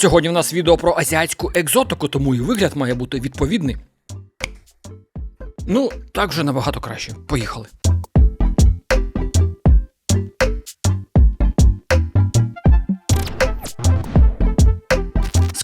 Сьогодні в нас відео про азіатську екзотику, тому і вигляд має бути відповідний. Ну, так вже набагато краще. Поїхали.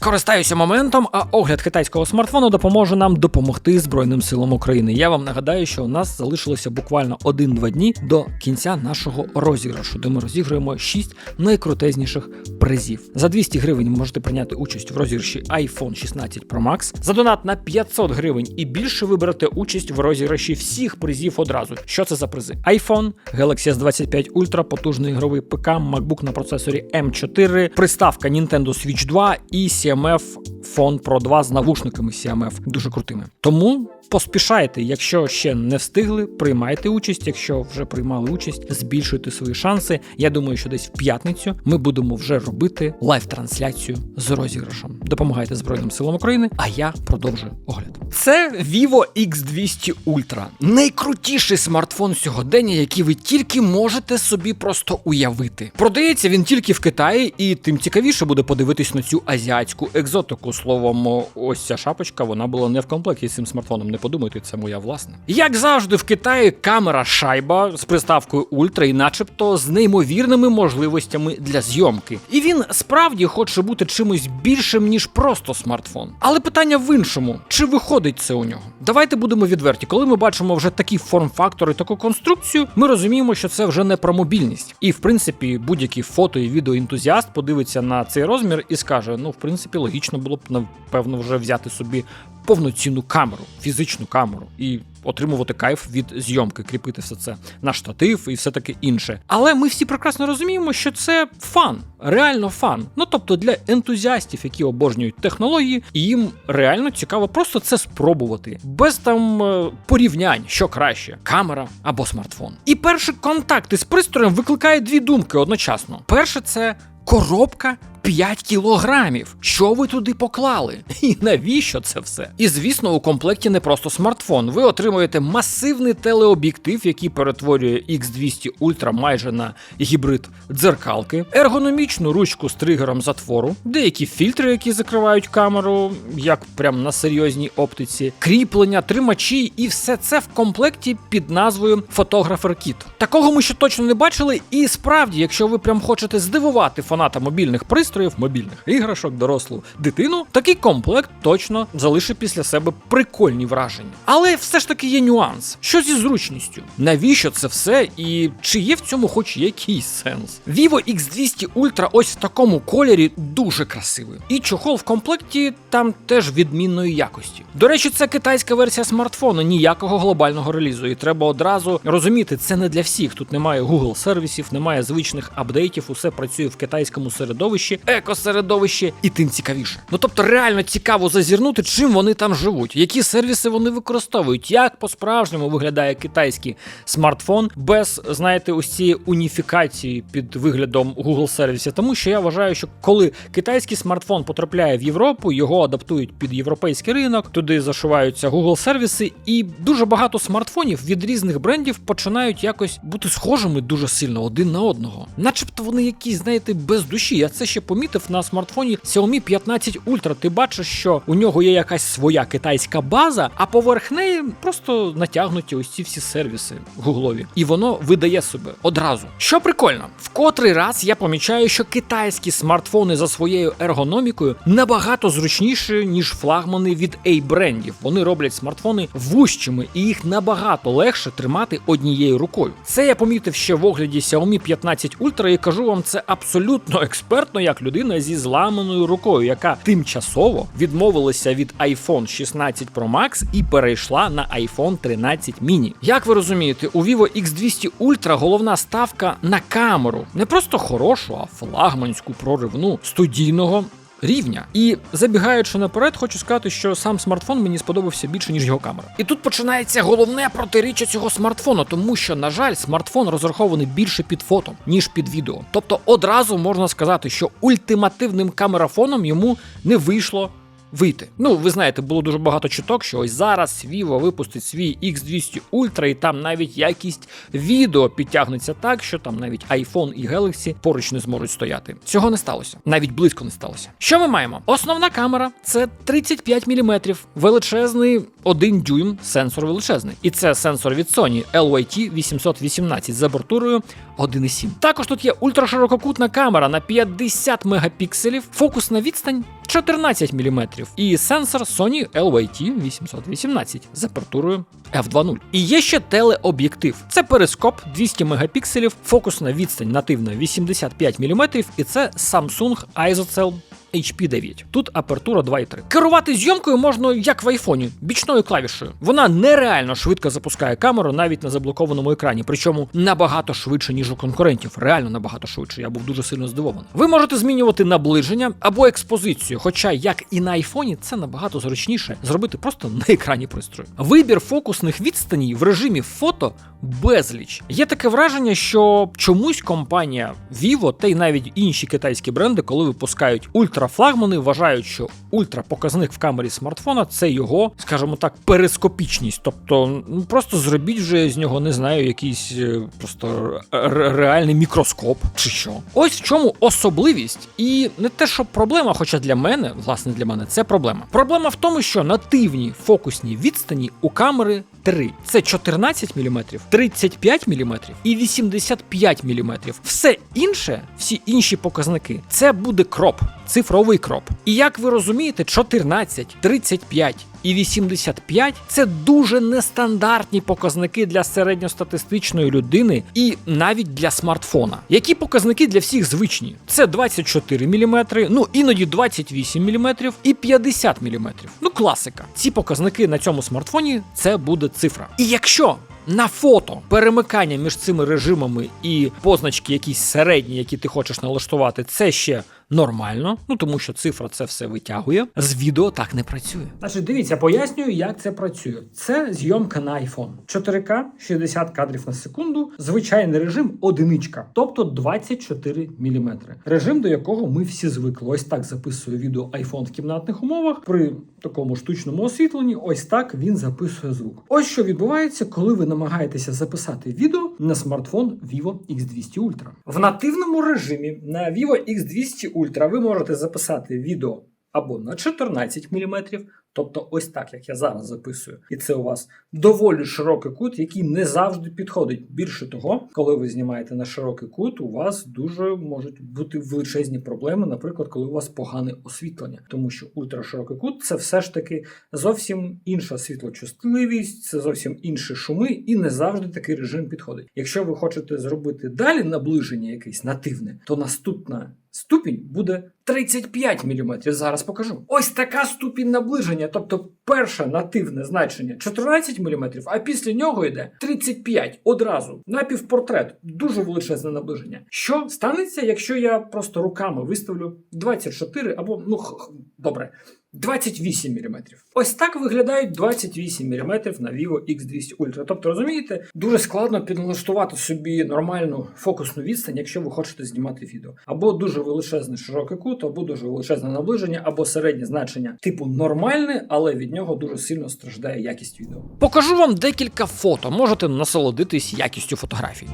Скористаюся моментом, а огляд китайського смартфону допоможе нам допомогти Збройним силам України. Я вам нагадаю, що у нас залишилося буквально 1-2 дні до кінця нашого розіграшу, де ми розіграємо 6 найкрутезніших призів. За 200 гривень ви можете прийняти участь в розіграші iPhone 16 Pro Max. За донат на 500 гривень і більше ви берете участь в розіграші всіх призів одразу. Що це за призи? iPhone, Galaxy S25 Ultra, потужний ігровий ПК, MacBook на процесорі M4, приставка Nintendo Switch 2 і CMF Phone Pro 2 з навушниками CMF, дуже крутими. Тому поспішайте, якщо ще не встигли, приймайте участь. Якщо вже приймали участь, збільшуйте свої шанси. Я думаю, що десь в п'ятницю ми будемо вже робити лайв-трансляцію з розіграшем. Допомагайте Збройним силам України, а я продовжую огляд. Це Vivo X200 Ultra. найкрутіший смартфон сьогодення, який ви тільки можете собі просто уявити. Продається він тільки в Китаї, і тим цікавіше буде подивитись на цю азіатську екзотику. Словом, ось ця шапочка вона була не в комплекті з цим смартфоном. Не подумайте, це моя власна. Як завжди, в Китаї камера шайба з приставкою Ультра, і начебто з неймовірними можливостями для зйомки. І він справді хоче бути чимось більшим, ніж просто смартфон. Але питання в іншому: чи виходить це у нього? Давайте будемо відверті. Коли ми бачимо вже такі форм-фактори, таку конструкцію, ми розуміємо, що це вже не про мобільність. І в принципі, будь-який фото і відеоентузіаст подивиться на цей розмір і скаже: ну, в принципі, логічно було б напевно вже взяти собі повноцінну камеру, фізичну камеру і отримувати кайф від зйомки, кріпити все це на штатив і все таке інше. Але ми всі прекрасно розуміємо, що це фан, реально фан. Ну тобто для ентузіастів, які обожнюють технології, їм реально цікаво просто це спробувати, без там е, порівнянь, що краще, камера або смартфон. І перший контакт із пристроєм викликає дві думки одночасно. Перше, це коробка 5 кілограмів. Що ви туди поклали? І навіщо це все? І звісно, у комплекті не просто смартфон. Ви отримуєте масивний телеоб'єктив, який перетворює X200 Ultra майже на гібрид дзеркалки, ергономічну ручку з тригером затвору, деякі фільтри, які закривають камеру, як прям на серйозній оптиці, кріплення, тримачі, і все це в комплекті під назвою Photographer Kit. Такого ми ще точно не бачили, і справді, якщо ви прям хочете здивувати фаната мобільних пристроїв, мобільних іграшок, дорослу дитину, такий комплект точно залишить після себе прикольні враження. Але все ж таки є нюанс. Що зі зручністю? Навіщо це все і чи є в цьому хоч якийсь сенс? Vivo X200 Ultra ось в такому кольорі дуже красивий. І чохол в комплекті там теж відмінної якості. До речі, це китайська версія смартфону, ніякого глобального релізу. І треба одразу розуміти, це не для всіх. Тут немає Google сервісів, немає звичних апдейтів, усе працює в китайському середовищі екосередовище, і тим цікавіше. Ну тобто, реально цікаво зазірнути, чим вони там живуть, які сервіси вони використовують, як по-справжньому виглядає китайський смартфон без, знаєте, ось цієї уніфікації під виглядом Google сервісів. Тому що я вважаю, що коли китайський смартфон потрапляє в Європу, його адаптують під європейський ринок, туди зашиваються Google сервіси, і дуже багато смартфонів від різних брендів починають якось бути схожими дуже сильно один на одного, начебто вони якісь, знаєте, без душі. Я це ще помітив на смартфоні Xiaomi 15 Ultra. Ти бачиш, що у нього є якась своя китайська база, а поверх неї просто натягнуті ось ці всі сервіси гуглові. І воно видає себе одразу. Що прикольно, в котрий раз я помічаю, що китайські смартфони за своєю ергономікою набагато зручніші, ніж флагмани від A-брендів. Вони роблять смартфони вущими і їх набагато легше тримати однією рукою. Це я помітив ще в огляді Xiaomi 15 Ultra і кажу вам це абсолютно експертно, як людина зі зламаною рукою, яка тимчасово відмовилася від iPhone 16 Pro Max і перейшла на iPhone 13 mini. Як ви розумієте, у Vivo X200 Ultra головна ставка на камеру, не просто хорошу, а флагманську проривну студійного. Рівня і забігаючи наперед, хочу сказати, що сам смартфон мені сподобався більше ніж його камера. І тут починається головне протиріччя цього смартфону, тому що, на жаль, смартфон розрахований більше під фото, ніж під відео. Тобто одразу можна сказати, що ультимативним камерафоном йому не вийшло вийти. Ну, ви знаєте, було дуже багато чуток, що ось зараз Vivo випустить свій X200 Ultra, і там навіть якість відео підтягнеться так, що там навіть iPhone і Galaxy поруч не зможуть стояти. Цього не сталося, навіть близько не сталося. Що ми маємо? Основна камера це 35 мм, величезний 1 дюйм, сенсор величезний. І це сенсор від Sony LYT 818 з абортурою 1,7. Також тут є ультраширококутна камера на 50 мегапікселів, фокусна відстань 14 мм і сенсор Sony LYT 818 з апертурою f2.0. І є ще телеоб'єктив. Це перископ 200 мегапікселів, фокусна відстань нативна 85 мм, і це Samsung ISOCELL HP9. Тут апертура 2.3. Керувати зйомкою можна як в айфоні, бічною клавішею. Вона нереально швидко запускає камеру навіть на заблокованому екрані, причому набагато швидше, ніж у конкурентів. Реально набагато швидше. Я був дуже сильно здивований. Ви можете змінювати наближення або експозицію, хоча, як і на айфоні, це набагато зручніше зробити просто на екрані пристрою. Вибір фокусних відстаній в режимі фото безліч. Є таке враження, що чомусь компанія Vivo та й навіть інші китайські бренди, коли випускають ультрафлагмани, вважають, що ультрапоказник в камері смартфона це його, скажімо так, перископічність. Тобто, ну просто зробіть вже з нього, не знаю, якийсь е, просто реальний мікроскоп чи що. Ось в чому особливість, і не те, що проблема, хоча для мене, власне, для мене це проблема. Проблема в тому, що нативні фокусні відстані у камери. 3. Це 14 мм, 35 мм і 85 мм. Все інше, всі інші показники, це буде кроп, цифровий кроп. І як ви розумієте, 14, 35 і 85 це дуже нестандартні показники для середньостатистичної людини і навіть для смартфона. Які показники для всіх звичні? Це 24 мм, ну іноді 28 мм і 50 мм. Ну класика. Ці показники на цьому смартфоні це буде цифра. І якщо на фото перемикання між цими режимами і позначки якісь середні, які ти хочеш налаштувати, це ще нормально, ну тому що цифра це все витягує. З відео так не працює. Значить, дивіться, пояснюю, як це працює. Це зйомка на iPhone. 4К 60 кадрів на секунду, звичайний режим одиничка, тобто 24 мм. Режим, до якого ми всі звикли. Ось так записує відео iPhone в кімнатних умовах при такому штучному освітленні. Ось так він записує звук. Ось що відбувається, коли ви намагаєтеся записати відео на смартфон Vivo X200 Ultra. В нативному режимі на Vivo X200 Ultra ви можете записати відео або на 14 мм, тобто ось так, як я зараз записую. І це у вас доволі широкий кут, який не завжди підходить. Більше того, коли ви знімаєте на широкий кут, у вас дуже можуть бути величезні проблеми, наприклад, коли у вас погане освітлення, тому що ультраширокий кут це все ж таки зовсім інша світлочутливість, це зовсім інші шуми, і не завжди такий режим підходить. Якщо ви хочете зробити далі наближення якесь нативне, то наступна ступінь буде 35 мм. Зараз покажу. Ось така ступінь наближення. Тобто перше нативне значення 14 мм, а після нього йде 35 одразу. Напівпортрет. Дуже величезне наближення. Що станеться, якщо я просто руками виставлю 24 або, ну добре. 28 мм. Ось так виглядають 28 мм на Vivo X200 Ultra. Тобто, розумієте, дуже складно підналаштувати собі нормальну фокусну відстань, якщо ви хочете знімати відео. Або дуже величезний широкий кут, або дуже величезне наближення, або середнє значення типу нормальне, але від нього дуже сильно страждає якість відео. Покажу вам декілька фото. Можете насолодитись якістю фотографій.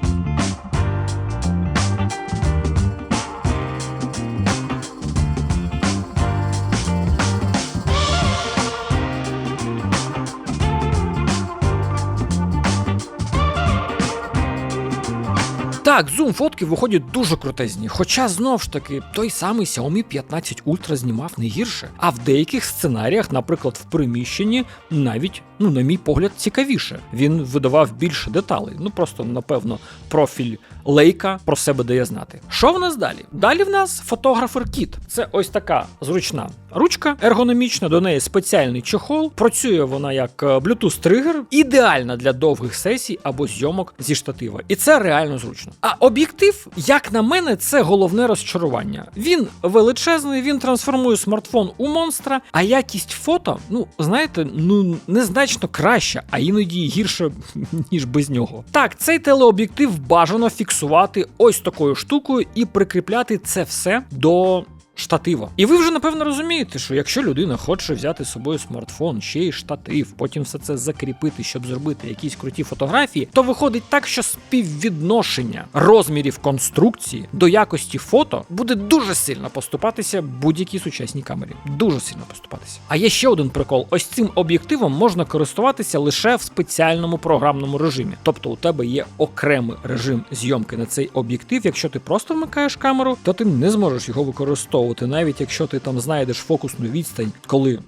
Так, зум фотки виходять дуже крутезні. Хоча знов ж таки той самий Xiaomi 15 Ultra знімав не гірше. А в деяких сценаріях, наприклад, в приміщенні, навіть, ну, на мій погляд, цікавіше. Він видавав більше деталей. Ну просто, напевно, профіль лейка про себе дає знати. Що в нас далі? Далі в нас фотографер кіт. Це ось така зручна ручка ергономічна, до неї спеціальний чохол. Працює вона як е, Bluetooth тригер, ідеальна для довгих сесій або зйомок зі штатива. І це реально зручно. А об'єктив, як на мене, це головне розчарування. Він величезний, він трансформує смартфон у монстра, а якість фото, ну знаєте, ну незначно краща, а іноді гірше, ніж без нього. Так, цей телеоб'єктив бажано фіксувати ось такою штукою і прикріпляти це все до штатива. І ви вже напевно розумієте, що якщо людина хоче взяти з собою смартфон, ще й штатив, потім все це закріпити, щоб зробити якісь круті фотографії, то виходить так, що співвідношення розмірів конструкції до якості фото буде дуже сильно поступатися будь-якій сучасній камері. Дуже сильно поступатися. А є ще один прикол: ось цим об'єктивом можна користуватися лише в спеціальному програмному режимі. Тобто у тебе є окремий режим зйомки на цей об'єктив. Якщо ти просто вмикаєш камеру, то ти не зможеш його використовувати, навіть якщо ти там знайдеш фокусну відстань, коли.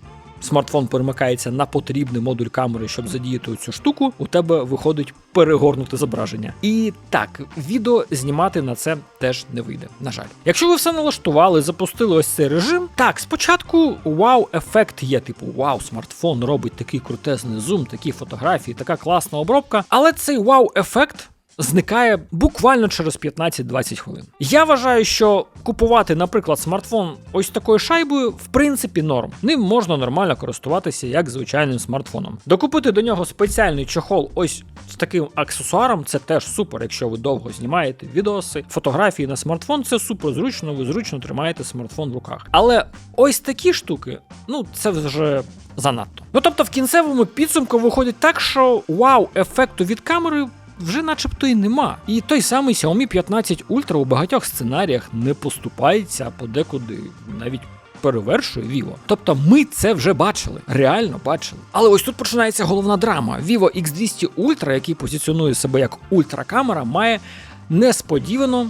Смартфон перемикається на потрібний модуль камери, щоб задіяти цю штуку, у тебе виходить перегорнуте зображення. І так, відео знімати на це теж не вийде. На жаль, якщо ви все налаштували, запустили ось цей режим. Так, спочатку вау-ефект є, типу вау, смартфон робить такий крутезний зум, такі фотографії, така класна обробка. Але цей вау-ефект зникає буквально через 15-20 хвилин. Я вважаю, що купувати, наприклад, смартфон ось такою шайбою, в принципі, норм. Ним можна нормально користуватися як звичайним смартфоном. Докупити до нього спеціальний чохол, ось з таким аксесуаром, це теж супер, якщо ви довго знімаєте відоси, фотографії на смартфон, це супер зручно, ви зручно тримаєте смартфон в руках. Але ось такі штуки, ну це вже. Занадто. Ну тобто в кінцевому підсумку виходить так, що вау, ефекту від камери вже начебто і нема. І той самий Xiaomi 15 Ultra у багатьох сценаріях не поступається, подекуди навіть. Перевершує Vivo. Тобто ми це вже бачили, реально бачили. Але ось тут починається головна драма. Vivo X200 Ultra, який позиціонує себе як ультракамера, має несподівано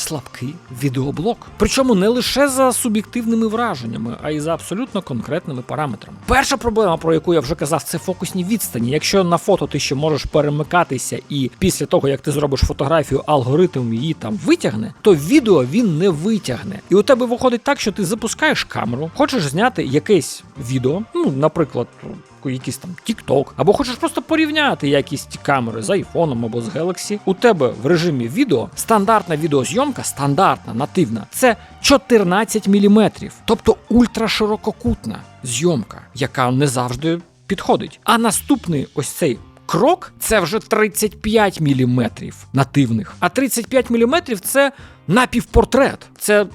слабкий відеоблок. Причому не лише за суб'єктивними враженнями, а й за абсолютно конкретними параметрами. Перша проблема, про яку я вже казав, це фокусні відстані. Якщо на фото ти ще можеш перемикатися, і після того як ти зробиш фотографію, алгоритм її там витягне, то відео він не витягне. І у тебе виходить так, що ти запускаєш камеру, хочеш зняти якесь відео, ну, наприклад якийсь там TikTok, або хочеш просто порівняти якість камери з айфоном або з Galaxy, у тебе в режимі відео стандартна відеозйомка, стандартна, нативна, це 14 мм, тобто ультраширококутна зйомка, яка не завжди підходить. А наступний ось цей. Крок це вже 35 мм нативних. А 35 мм це напівпортрет. Це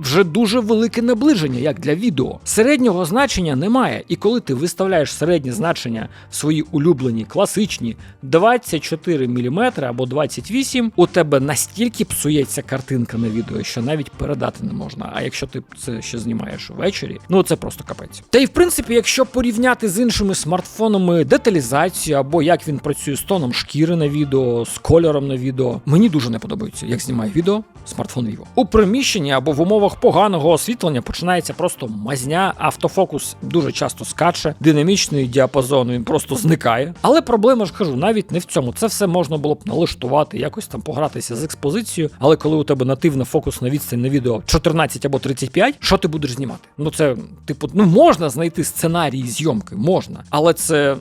вже дуже велике наближення, як для відео. Середнього значення немає, і коли ти виставляєш середнє значення свої улюблені класичні 24 мм або 28, у тебе настільки псується картинка на відео, що навіть передати не можна. А якщо ти це ще знімаєш ввечері, ну це просто капець. Та й в принципі, якщо порівняти з іншими смартфонами деталізацію або як він працює з тоном шкіри на відео, з кольором на відео, мені дуже не подобається, як знімає відео смартфон Vivo. У приміщенні або в умовах поганого освітлення починається просто мазня, автофокус дуже часто скаче, динамічний діапазон він просто зникає. Але проблема ж кажу, навіть не в цьому. Це все можна було б налаштувати, якось там погратися з експозицією. Але коли у тебе нативна фокусна відстань на відео 14 або 35, що ти будеш знімати? Ну це, типу, ну можна знайти сценарії зйомки, можна, але це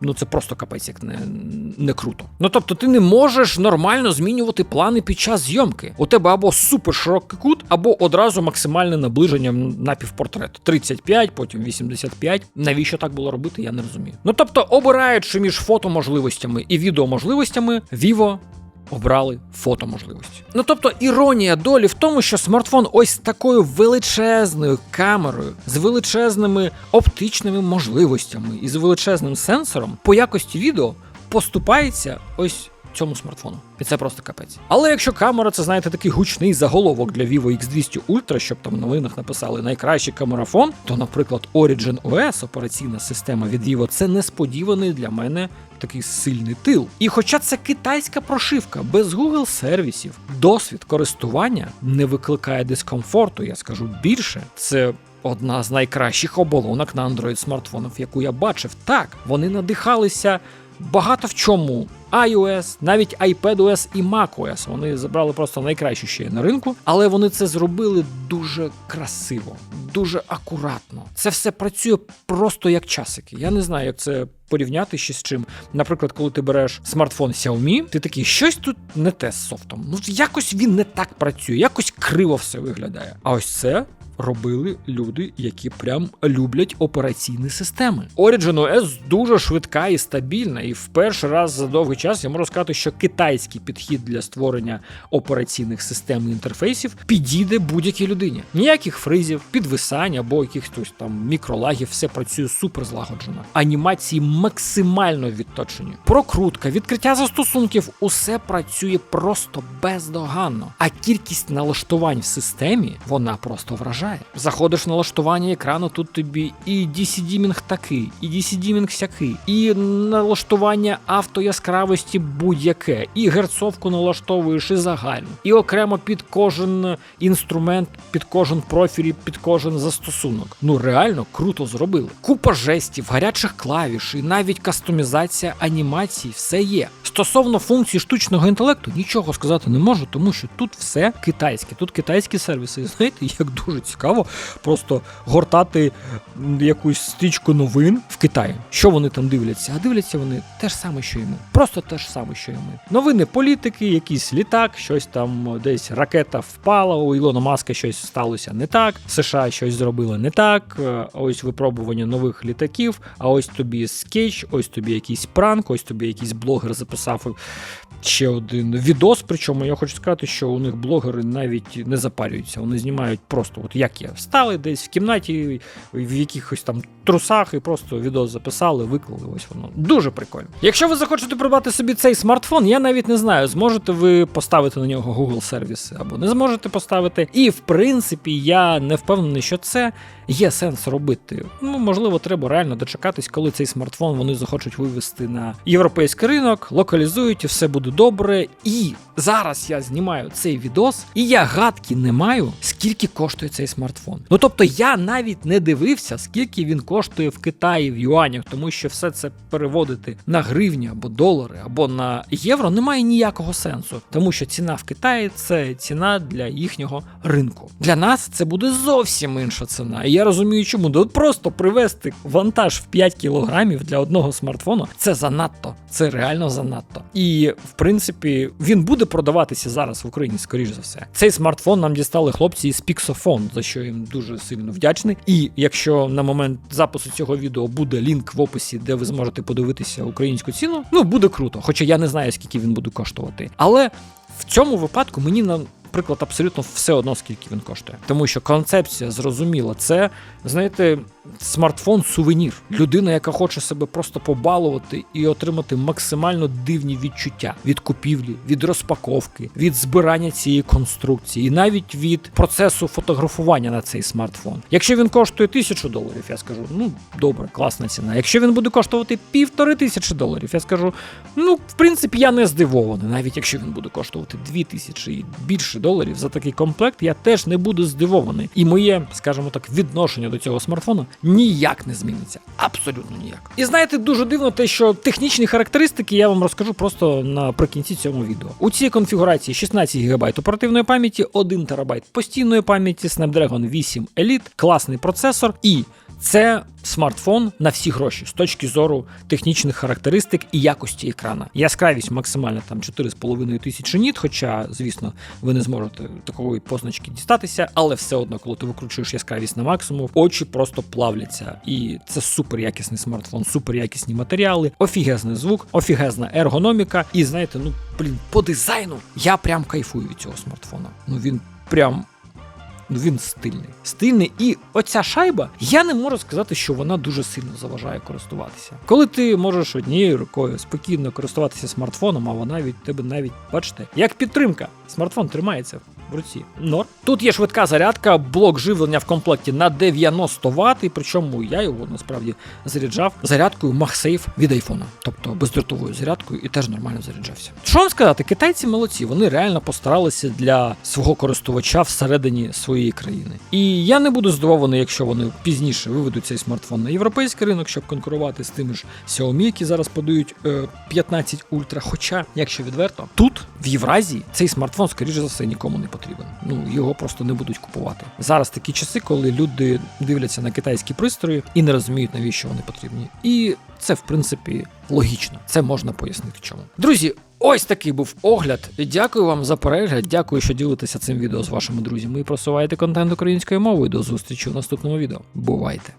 ну це просто капець, як не не круто. Ну тобто, ти не можеш нормально змінювати плани під час зйомки. У тебе або супер широкий кут, або одразу максимальне наближення на півпортрет. 35, потім 85. Навіщо так було робити? Я не розумію. Ну тобто, обираючи між фотоможливостями і відеоможливостями, Vivo обрали фотоможливості. Ну тобто іронія долі в тому, що смартфон ось такою величезною камерою, з величезними оптичними можливостями і з величезним сенсором по якості відео поступається ось. Цьому смартфону. І це просто капець. Але якщо камера, це знаєте, такий гучний заголовок для Vivo X200 Ultra, щоб там в новинах написали найкращий камерафон, то, наприклад, Origin OS, операційна система від Vivo, це несподіваний для мене такий сильний тил. І хоча це китайська прошивка без Google сервісів, досвід користування не викликає дискомфорту, я скажу більше, це. Одна з найкращих оболонок на Android смартфонів, яку я бачив. Так, вони надихалися багато в чому. iOS, навіть iPadOS і macOS. Вони забрали просто найкраще ще на ринку, але вони це зробили дуже красиво, дуже акуратно. Це все працює просто як часики. Я не знаю, як це порівняти ще з чим. Наприклад, коли ти береш смартфон Xiaomi, ти такий, щось тут не те з софтом. Ну якось він не так працює, якось криво все виглядає. А ось це робили люди, які прям люблять операційні системи. Origin OS дуже швидка і стабільна, і в перший раз за довгий час я можу сказати, що китайський підхід для створення операційних систем і інтерфейсів підійде будь-якій людині. Ніяких фризів, підвисань або якихось там мікролагів, все працює супер злагоджено. Анімації максимально відточені. Прокрутка, відкриття застосунків усе працює просто бездоганно. А кількість налаштувань в системі вона просто вражає. Заходиш в налаштування екрану, тут тобі і DC-дімінг такий, і DC-дімінг сякий, і налаштування автояскравості будь-яке, і герцовку налаштовуєш і загальну, і окремо під кожен інструмент, під кожен профіль, під кожен застосунок. Ну реально круто зробили. Купа жестів, гарячих клавіш, і навіть кастомізація анімацій, все є. Стосовно функцій штучного інтелекту, нічого сказати не можу, тому що тут все китайське, тут китайські сервіси. Знаєте, як дуже цікаво просто гортати якусь стрічку новин в Китаї. Що вони там дивляться? А дивляться вони те ж саме, що і ми. Просто те ж саме, що і ми. Новини політики, якийсь літак, щось там десь ракета впала, у Ілона Маска щось сталося не так. США щось зробили не так. е, Ось випробування нових літаків. А ось тобі скетч, ось тобі якийсь пранк, ось тобі якийсь блогер записав ще один відос. Причому я хочу сказати, що у них блогери навіть не запалюються. Вони знімають просто, от як я встали десь в кімнаті, в якихось там трусах, і просто відео записали, виклали. Ось воно дуже прикольно. Якщо ви захочете придбати собі цей смартфон, я навіть не знаю, зможете ви поставити на нього Google сервіси або не зможете поставити. І в принципі, я не впевнений, що це є сенс робити. Ну, можливо, треба реально дочекатись, коли цей смартфон вони захочуть вивести на європейський ринок, локалізують і все буде добре. І зараз я знімаю цей відос, і я гадки не маю, скільки коштує цей смартфон. Ну тобто я навіть не дивився, скільки він коштує в Китаї в юанях, тому що все це переводити на гривні або долари, або на євро немає ніякого сенсу, тому що ціна в Китаї це ціна для їхнього ринку. Для нас це буде зовсім інша ціна. І я розумію, чому от просто привезти вантаж в 5 кілограмів для одного смартфону це занадто. Це реально занадто. І в принципі він буде продаватися зараз в Україні, скоріш за все. Цей смартфон нам дістали хлопці із Pixofon, за що їм дуже сильно вдячний. І якщо на момент запису цього відео буде лінк в описі, де ви зможете подивитися українську ціну, ну буде круто. Хоча я не знаю, скільки він буде коштувати. Але в цьому випадку мені на Приклад абсолютно все одно, скільки він коштує. Тому що концепція зрозуміла, це, знаєте, смартфон-сувенір. Людина, яка хоче себе просто побалувати і отримати максимально дивні відчуття від купівлі, від розпаковки, від збирання цієї конструкції, і навіть від процесу фотографування на цей смартфон. Якщо він коштує тисячу доларів, я скажу, ну добре, класна ціна. Якщо він буде коштувати півтори тисячі доларів, я скажу, ну в принципі, я не здивований, навіть якщо він буде коштувати дві тисячі і більше доларів за такий комплект, я теж не буду здивований. І моє, скажімо так, відношення до цього смартфону ніяк не зміниться. Абсолютно ніяк. І знаєте, дуже дивно те, що технічні характеристики я вам розкажу просто наприкінці цього відео. У цій конфігурації 16 ГБ оперативної пам'яті, 1 ТБ постійної пам'яті, Snapdragon 8 Elite, класний процесор і. Це смартфон на всі гроші з точки зору технічних характеристик і якості екрана. Яскравість максимальна там 4,5 тисячі ніт, хоча, звісно, ви не зможете такої позначки дістатися, але все одно, коли ти викручуєш яскравість на максимум, очі просто плавляться. І це супер якісний смартфон, супер якісні матеріали, офігезний звук, офігезна ергономіка. І знаєте, ну блін, по дизайну я прям кайфую від цього смартфона. Ну він прям. Ну він стильний. Стильний. І оця шайба, я не можу сказати, що вона дуже сильно заважає користуватися. Коли ти можеш однією рукою спокійно користуватися смартфоном, а вона від тебе навіть, бачите, як підтримка. Смартфон тримається в руці. Нор. Тут є швидка зарядка, блок живлення в комплекті на 90 Вт, і причому я його насправді заряджав зарядкою MagSafe від айфона, тобто бездротовою зарядкою, і теж нормально заряджався. Що вам сказати, китайці молодці, вони реально постаралися для свого користувача всередині своєї країни. І я не буду здивований, якщо вони пізніше виведуть цей смартфон на європейський ринок, щоб конкурувати з тими ж Xiaomi, які зараз подають е, 15 Ultra. Хоча, якщо відверто, тут в Євразії цей смартфон, скоріше за все, нікому не потрібен. Ну його просто не будуть купувати. Зараз такі часи, коли люди дивляться на китайські пристрої і не розуміють, навіщо вони потрібні. І це, в принципі, логічно. Це можна пояснити чому. Друзі. Ось такий був огляд. Дякую вам за перегляд. Дякую, що ділитеся цим відео з вашими друзями і просуваєте контент українською мовою. До зустрічі у наступному відео. Бувайте!